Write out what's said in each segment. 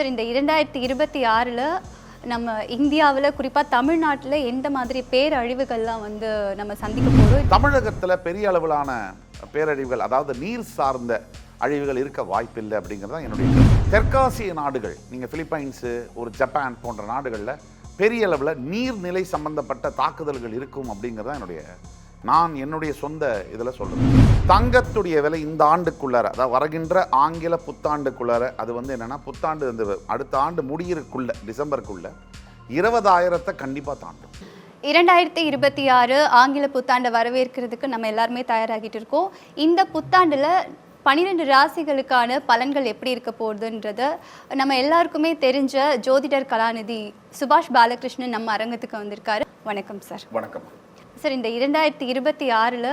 Sir இந்த இரண்டாயிரத்தி இருபத்தி ஆறில் நம்ம இந்தியாவில் குறிப்பாக தமிழ்நாட்டில் எந்த மாதிரி பேரழிவுகள்லாம் வந்து நம்ம சந்திக்க போகிறோம் தமிழகத்தில் பெரிய அளவிலான பேரழிவுகள் அதாவது நீர் சார்ந்த அழிவுகள் இருக்க வாய்ப்பில்லை அப்படிங்கிறது தான் என்னுடைய தெற்காசிய நாடுகள் நீங்கள் பிலிப்பைன்ஸு ஒரு ஜப்பான் போன்ற நாடுகளில் பெரிய அளவில் நீர்நிலை சம்பந்தப்பட்ட தாக்குதல்கள் இருக்கும் அப்படிங்கிறது தான் என்னுடைய நான் என்னுடைய சொந்த இதில் சொல்கிறேன் தங்கத்துடைய விலை இந்த ஆண்டுக்குள்ளார அதாவது வருகின்ற ஆங்கில புத்தாண்டுக்குள்ளார அது வந்து என்னென்னா புத்தாண்டு இந்த அடுத்த ஆண்டு முடியறதுக்குள்ள டிசம்பருக்குள்ள இருபதாயிரத்தை கண்டிப்பாக தாண்டும். இரண்டாயிரத்தி இருபத்தி ஆறு ஆங்கில புத்தாண்டை வரவேற்கிறதுக்கு நம்ம எல்லாருமே தயாராகிட்டு இருக்கோம். இந்த புத்தாண்டில் பன்னிரெண்டு ராசிகளுக்கான பலன்கள் எப்படி இருக்க போகுதுன்றத நம்ம எல்லாருக்குமே தெரிஞ்ச ஜோதிடர் கலாநிதி சுபாஷ் பாலகிருஷ்ணன் நம்ம அரங்கத்துக்கு வந்திருக்காரு. வணக்கம் சார். வணக்கம். சார் இந்த இரண்டாயிரத்தி இருபத்தி ஆறில்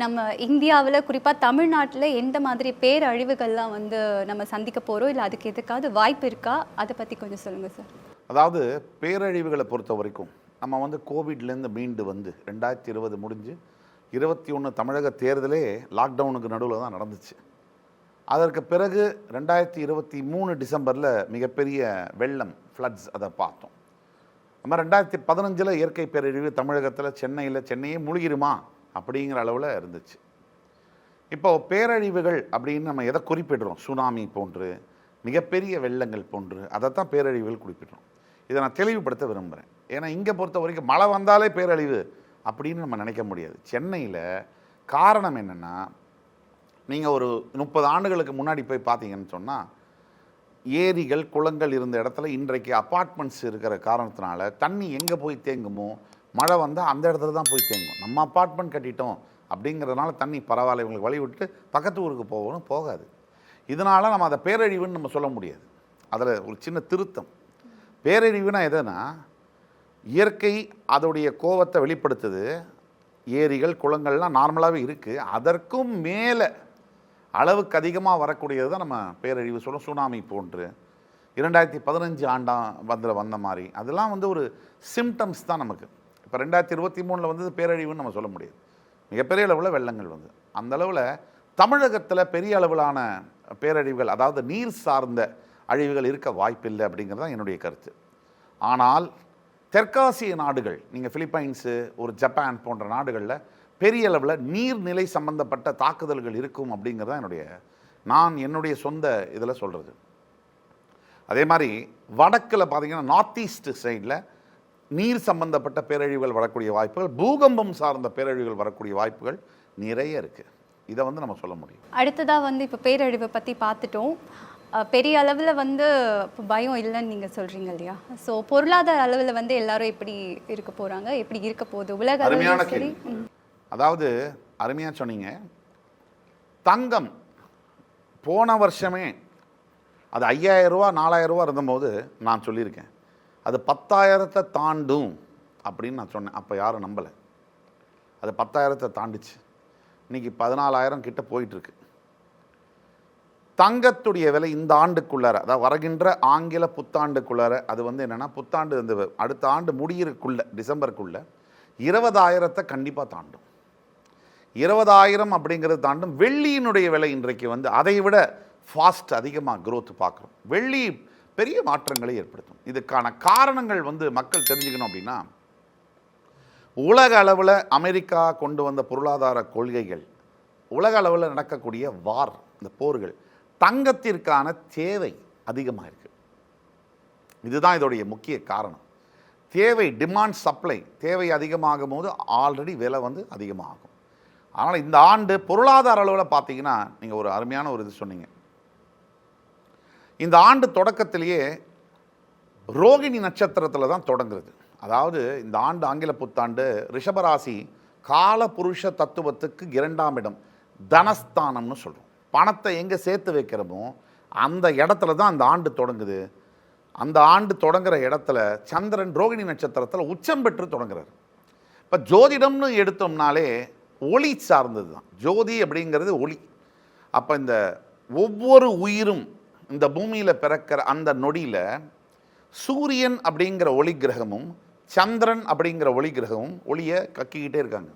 நம்ம இந்தியாவில் குறிப்பாக தமிழ்நாட்டில் எந்த மாதிரி பேரழிவுகள்லாம் வந்து நம்ம சந்திக்க போகிறோம் இல்லை அதுக்கு எதுக்காவது வாய்ப்பு இருக்கா? அதை பற்றி கொஞ்சம் சொல்லுங்கள் சார். அதாவது பேரழிவுகளை பொறுத்த வரைக்கும் நம்ம வந்து கோவிட்லேருந்து மீண்டு வந்து ரெண்டாயிரத்தி இருபது முடிஞ்சு இருபத்தி ஒன்று தமிழக தேர்தலே லாக்டவுனுக்கு நடுவில் தான் நடந்துச்சு. அதற்கு பிறகு ரெண்டாயிரத்தி இருபத்தி மூணு டிசம்பரில் மிகப்பெரிய வெள்ளம் ஃப்ளட்ஸ் அதை பார்த்தோம். நம்ம ரெண்டாயிரத்தி பதினஞ்சில் இயற்கை பேரழிவு தமிழகத்தில் சென்னையில் சென்னையே முழுகிருமா அப்படிங்கிற அளவில் இருந்துச்சு. இப்போ பேரழிவுகள் அப்படின்னு நம்ம எதை குறிப்பிடுறோம்? சுனாமி போன்று மிகப்பெரிய வெள்ளங்கள் போன்று அதைத்தான் பேரழிவுகள் குறிப்பிடுறோம். இதை நான் தெளிவுபடுத்த விரும்புகிறேன் ஏன்னா இங்கே பொறுத்த வரைக்கும் மழை வந்தாலே பேரழிவு அப்படின்னு நம்ம நினைக்க முடியாது. சென்னையில் காரணம் என்னென்னா நீங்கள் ஒரு முப்பது ஆண்டுகளுக்கு முன்னாடி போய் பார்த்தீங்கன்னு சொன்னால் ஏரிகள் குளங்கள் இருந்த இடத்துல இன்றைக்கு அப்பார்ட்மெண்ட்ஸ் இருக்கிற காரணத்தினால தண்ணி எங்கே போய் தேங்குமோ மழை வந்தால் அந்த இடத்துல தான் போய் தேங்கும். நம்ம அப்பார்ட்மெண்ட் கட்டிட்டோம் அப்படிங்கிறதுனால தண்ணி பரவாயில்ல இவங்களுக்கு வழி விட்டு பக்கத்து ஊருக்கு போகணும் போகாது. இதனால் நம்ம அதை பேரழிவுன்னு நம்ம சொல்ல முடியாது. அதில் ஒரு சின்ன திருத்தம். பேரழிவுனா எதுனா இயற்கை அதோடைய கோவத்தை வெளிப்படுத்துது. ஏரிகள் குளங்கள்லாம் நார்மலாகவே இருக்குது அதற்கும் மேலே அளவுக்கு அதிகமாக வரக்கூடியது தான் நம்ம பேரழிவு சொல்லும் சுனாமி போன்று. இரண்டாயிரத்தி பதினஞ்சு ஆண்டாம் வந்தில் வந்த மாதிரி. அதெல்லாம் வந்து ஒரு சிம்டம்ஸ் தான் நமக்கு. இப்போ ரெண்டாயிரத்தி இருபத்தி மூணில் வந்து பேரழிவுன்னு நம்ம சொல்ல முடியாது. மிகப்பெரிய அளவில் வெள்ளங்கள் வந்து அந்த அளவில் தமிழகத்தில் பெரிய அளவிலான பேரழிவுகள் அதாவது நீர் சார்ந்த அழிவுகள் இருக்க வாய்ப்பில்லை அப்படிங்கிறது தான் என்னுடைய கருத்து. ஆனால் தெற்காசிய நாடுகள் நீங்கள் ஃபிலிப்பைன்ஸு ஒரு ஜப்பான் போன்ற நாடுகளில் பெரிய அளவில் நீர்நிலை சம்பந்தப்பட்ட தாக்குதல்கள் இருக்கும் அப்படிங்கிறது தான் என்னுடைய நான் என்னுடைய சொந்த இதில் சொல்கிறது அதே மாதிரி வடக்கில் பார்த்தீங்கன்னா நார்த் ஈஸ்ட் சைடில் நீர் சம்பந்தப்பட்ட பேரழிவுகள் வரக்கூடிய வாய்ப்புகள் பூகம்பம் சார்ந்த பேரழிவுகள் வரக்கூடிய வாய்ப்புகள் நிறைய இருக்குது இதை வந்து நம்ம சொல்ல முடியும். அடுத்ததாக வந்து இப்போ பேரழிவை பற்றி பார்த்துட்டோம் பெரிய அளவில் வந்து இப்போ பயம் இல்லைன்னு நீங்கள் சொல்கிறீங்க இல்லையா? ஸோ பொருளாதார அளவில் வந்து எல்லாரும் எப்படி இருக்க போகிறாங்க எப்படி இருக்க போகுது? உலக அளவுலையும் சரி. அதாவது அருமையாக சொன்னீங்க. தங்கம் போன வருஷமே அது ஐயாயிரரூவா நாலாயிரரூவா இருந்தபோது நான் சொல்லியிருக்கேன். அது பத்தாயிரத்தை தாண்டும் அப்படின்னு நான் சொன்னேன். அப்போ யாரும் நம்பலை. அது பத்தாயிரத்தை தாண்டுச்சு. இன்னைக்கு பதினாலாயிரம் கிட்ட போயிட்டுருக்கு. தங்கத்துடைய விலை இந்த ஆண்டுக்குள்ளார அதாவது வருகின்ற ஆங்கில புத்தாண்டுக்குள்ளார அது வந்து என்னென்னா புத்தாண்டு இந்த அடுத்த ஆண்டு முடியிறக்குள்ள டிசம்பருக்குள்ள இருபதாயிரத்தை கண்டிப்பாக தாண்டும். இருபதாயிரம் அப்படிங்கிறது தாண்டும் வெள்ளியினுடைய விலை இன்றைக்கு வந்து அதை விட ஃபாஸ்ட் அதிகமாக க்ரோத் பார்க்குறோம். வெள்ளி பெரிய மாற்றங்களை ஏற்படுத்தும். இதுக்கான காரணங்கள் வந்து மக்கள் தெரிஞ்சுக்கணும் அப்படின்னா உலக அளவில் அமெரிக்கா கொண்டு வந்த பொருளாதார கொள்கைகள் உலக அளவில் நடக்கக்கூடிய வார் இந்த போர்கள் தங்கத்திற்கான தேவை அதிகமாக இருக்குது இதுதான் இதோடைய முக்கிய காரணம். தேவை டிமாண்ட் சப்ளை தேவை அதிகமாகும் போது ஆல்ரெடி விலை வந்து அதிகமாகும். அதனால் இந்த ஆண்டு பொருளாதார அளவில் பார்த்தீங்கன்னா நீங்கள் ஒரு அருமையான ஒரு இது சொன்னீங்க. இந்த ஆண்டு தொடக்கத்திலேயே ரோகிணி நட்சத்திரத்தில் தான் தொடங்குறது. அதாவது இந்த ஆண்டு ஆங்கில புத்தாண்டு ரிஷபராசி கால புருஷ தத்துவத்துக்கு இரண்டாம் இடம் தனஸ்தானம்னு சொல்கிறோம் பணத்தை எங்கே சேர்த்து வைக்கிறோமோ அந்த இடத்துல தான் அந்த ஆண்டு தொடங்குது. அந்த ஆண்டு தொடங்குற இடத்துல சந்திரன் ரோகிணி நட்சத்திரத்தில் உச்சம் பெற்று தொடங்குறாரு. இப்போ ஜோதிடம்னு எடுத்தோம்னாலே ஒளி சார்ந்தது தான். ஜோதி அப்படிங்கிறது ஒளி. அப்போ இந்த ஒவ்வொரு உயிரும் இந்த பூமியில் பிறக்கிற அந்த நொடியில் சூரியன் அப்படிங்கிற ஒளி கிரகமும் சந்திரன் அப்படிங்கிற ஒளி கிரகமும் ஒளியை கக்கிக்கிட்டே இருக்காங்க.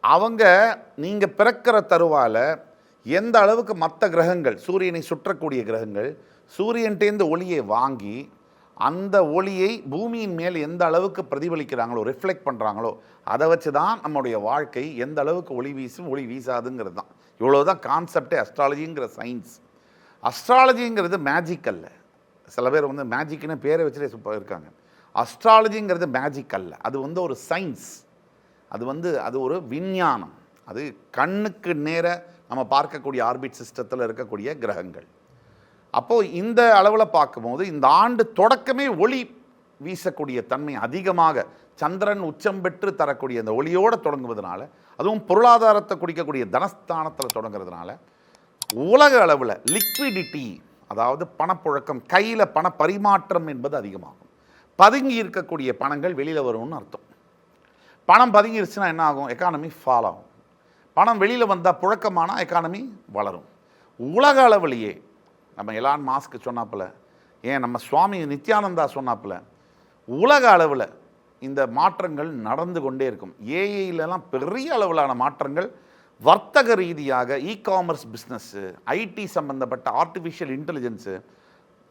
அவங்க நீங்கள் பிறக்கிற தருவால் எந்த அளவுக்கு மற்ற கிரகங்கள் சூரியனை சுற்றக்கூடிய கிரகங்கள் சூரியன்டேந்து ஒளியை வாங்கி அந்த ஒளியை பூமியின் மேல் எந்த அளவுக்கு பிரதிபலிக்கிறாங்களோ ரிஃப்ளெக்ட் பண்ணுறாங்களோ அதை வச்சு தான் நம்முடைய வாழ்க்கை எந்த அளவுக்கு ஒளி வீசும் ஒளி வீசாதுங்கிறது தான். இவ்வளோ தான் கான்செப்டே அஸ்ட்ராலஜிங்கிற சயின்ஸ் அஸ்ட்ராலஜிங்கிறது மேஜிக் அல்ல. சில பேர் வந்து மேஜிக்னு பேரை வச்சுட்டே சூப்பர் இருக்காங்க. அஸ்ட்ராலஜிங்கிறது மேஜிக் அல்ல. அது வந்து ஒரு சயின்ஸ் அது வந்து அது ஒரு விஞ்ஞானம். அது கண்ணுக்கு நேர நம்ம பார்க்கக்கூடிய ஆர்பிட் சிஸ்டத்தில் இருக்கக்கூடிய கிரகங்கள். அப்போது இந்த அளவில் பார்க்கும்போது இந்த ஆண்டு தொடக்கமே ஒளி வீசக்கூடிய தன்மை அதிகமாக சந்திரன் உச்சம் பெற்று தரக்கூடிய அந்த ஒளியோடு தொடங்குவதனால அதுவும் பொருளாதாரத்தை குடிக்கக்கூடிய தனஸ்தானத்தில் தொடங்குறதுனால உலக அளவில் லிக்விடிட்டி அதாவது பணப்புழக்கம் கையில் பண பரிமாற்றம் என்பது அதிகமாகும். பதுங்கி இருக்கக்கூடிய பணங்கள் வெளியில் வரும்னு அர்த்தம். பணம் பதுங்கிருச்சுன்னா என்ன ஆகும்? எக்கானமி ஃபால் ஆகும். பணம் வெளியில் வந்தால் புழக்கமானால் எக்கானமி வளரும். உலக அளவிலேயே நம்ம எலான் மாஸ்க்கு சொன்னாப்புல. ஏன் நம்ம சுவாமி நித்யானந்தா சொன்னாப்புல உலக அளவில் இந்த மாற்றங்கள் நடந்து கொண்டே இருக்கும். ஏஐலலாம் பெரிய அளவிலான மாற்றங்கள் வர்த்தக ரீதியாக இ காமர்ஸ் பிஸ்னஸ்ஸு ஐடி சம்பந்தப்பட்ட ஆர்டிஃபிஷியல் இன்டெலிஜென்ஸு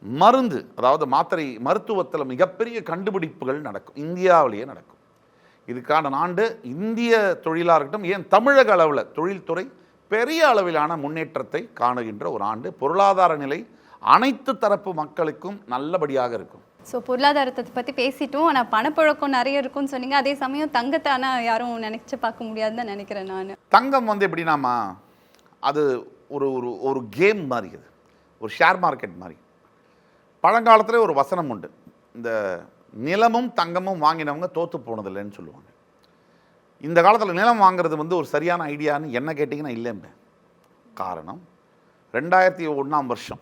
மருந்து அதாவது மாத்திரை மருத்துவத்தில் மிகப்பெரிய கண்டுபிடிப்புகள் நடக்கும். இந்தியாவிலேயே நடக்கும். இதுக்கான ஆண்டு இந்திய தொழிலாக இருக்கட்டும் ஏன் தமிழக அளவில் தொழில்துறை பெரிய அளவிலான முன்னேற்றத்தை காணுகின்ற ஒரு ஆண்டு. பொருளாதார நிலை அனைத்து தரப்பு மக்களுக்கும் நல்லபடியாக இருக்கும். ஸோ பொருளாதாரத்தை பற்றி பேசிட்டோம். ஆனால் பணப்புழக்கம் நிறைய இருக்கும்னு சொன்னீங்க. அதே சமயம் தங்கத்தை ஆனால் யாரும் நினைச்சு பார்க்க முடியாதுன்னு தான் நினைக்கிறேன் நான். தங்கம் வந்து எப்படின்னாமா அது ஒரு ஒரு ஒரு கேம் மாதிரி அது. ஒரு ஷேர் மார்க்கெட் மாதிரி. பழங்காலத்தில் ஒரு வசனம் உண்டு. இந்த நிலமும் தங்கமும் வாங்கினவங்க தோற்று போனதில்லைன்னு சொல்லுவாங்க. இந்த காலத்தில் நிலம் வாங்குறது வந்து ஒரு சரியான ஐடியான்னு என்ன கேட்டிங்கன்னா இல்லைம்பேன் காரணம் ரெண்டாயிரத்தி ஒன்றாம் வருஷம்.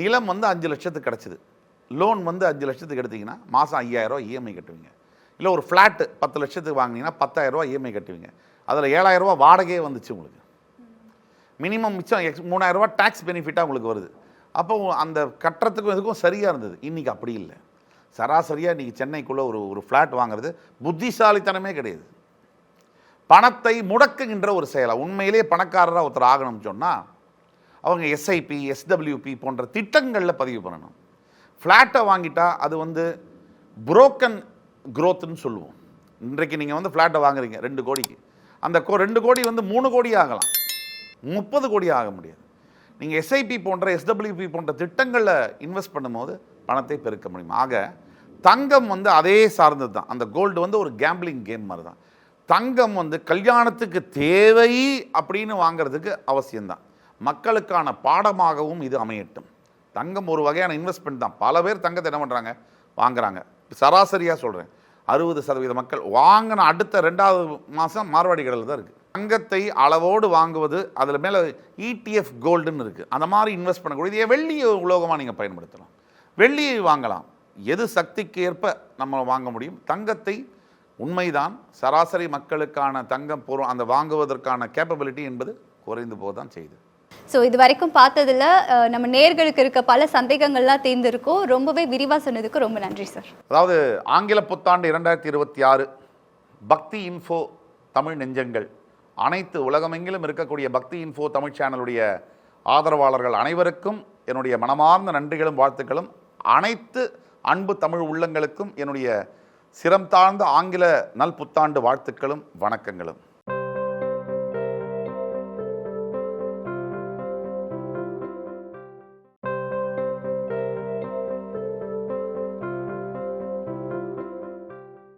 நிலம் வந்து அஞ்சு லட்சத்துக்கு கிடச்சிது. லோன் வந்து அஞ்சு லட்சத்துக்கு எடுத்தீங்கன்னா மாதம் ஐயாயிரரூவா இஎம்ஐ கட்டுவீங்க. இல்லை ஒரு ஃப்ளாட்டு பத்து லட்சத்துக்கு வாங்கினீங்கன்னா பத்தாயிரரூவா இஎம்ஐ கட்டுவீங்க. அதில் ஏழாயிரரூவா வாடகையே வந்துச்சு உங்களுக்கு. மினிமம் மிச்சம் எக்ஸ் மூணாயிரரூவா டேக்ஸ் பெனிஃபிட்டாக உங்களுக்கு வருது. அப்போ அந்த கட்டுறதுக்கும் இதுக்கும் சரியாக இருந்தது. இன்றைக்கி அப்படி இல்லை. சராசரியாக இன்றைக்கி சென்னைக்குள்ளே ஒரு ஒரு ஃப்ளாட் வாங்குறது புத்திசாலித்தனமே கிடையாது. பணத்தை முடக்குகின்ற ஒரு செயலை உண்மையிலேயே பணக்காரராக ஒருத்தர் ஆகணும்னு சொன்னால் அவங்க எஸ்ஐபி எஸ்டபிள்யூபி போன்ற திட்டங்களில் பதிவு பண்ணணும். ஃப்ளாட்டை வாங்கிட்டா அது வந்து புரோக்கன் குரோத்துன்னு சொல்லுவோம். இன்றைக்கு நீங்கள் வந்து ஃப்ளாட்டை வாங்குறீங்க ரெண்டு கோடிக்கு. அந்த கோ ரெண்டு கோடி வந்து மூணு கோடி ஆகலாம். முப்பது கோடி ஆக முடியாது. நீங்கள் எஸ்ஐபி போன்ற எஸ்டபிள்யூபி போன்ற திட்டங்களில் இன்வெஸ்ட் பண்ணும்போது பணத்தை பெருக்க முடியும். ஆக தங்கம் வந்து அதே சார்ந்தது தான் அந்த கோல்டு வந்து ஒரு கேம்பிளிங் கேம் மாதிரி தான் தங்கம் வந்து கல்யாணத்துக்கு தேவை அப்படின்னு வாங்குறதுக்கு அவசியம்தான். மக்களுக்கான பாடமாகவும் இது அமையட்டும். தங்கம் ஒரு வகையான இன்வெஸ்ட்மெண்ட் தான். பல பேர் தங்கத்தை என்ன பண்ணுறாங்க வாங்குறாங்க. சராசரியாக சொல்கிறேன் அறுபது சதவீத மக்கள் வாங்கின அடுத்த ரெண்டாவது மாதம் மார்வாடி கடலில் தான் இருக்குது தங்கத்தை அளவோடு வாங்குவது அதில் மேலே இடிஎஃப் கோல்டுன்னு இருக்குது அந்த மாதிரி இன்வெஸ்ட் பண்ணக்கூடிய இதை வெள்ளி உலோகமாக நீங்கள் பயன்படுத்தலாம். வெள்ளியை வாங்கலாம். எது சக்திக்கு ஏற்ப நம்ம வாங்க முடியும்? தங்கத்தை உண்மைதான் சராசரி மக்களுக்கான தங்கம் பொருள் அந்த வாங்குவதற்கான கேப்பபிலிட்டி என்பது குறைந்து போதான் செய்யுது ஸோ இது வரைக்கும் பார்த்ததுல நம்ம நேர்களுக்கு இருக்க பல சந்தேகங்கள்லாம் தேர்ந்திருக்கோம். ரொம்பவே விரிவாக சொன்னதுக்கு ரொம்ப நன்றி சார். அதாவது ஆங்கில புத்தாண்டு இரண்டாயிரத்தி இருபத்தி ஆறு பக்தி இன்ஃபோ தமிழ் நெஞ்சங்கள். அனைத்து உலகமெங்கிலும் இருக்கக்கூடிய பக்தி இன்ஃபோ தமிழ் சேனலுடைய ஆதரவாளர்கள் அனைவருக்கும் என்னுடைய மனமார்ந்த நன்றிகளும் வாழ்த்துக்களும். அனைத்து அன்பு தமிழ் உள்ளங்களுக்கும் என்னுடைய சிரம் தாழ்ந்த ஆங்கில நல் புத்தாண்டு வாழ்த்துக்களும் வணக்கங்களும்.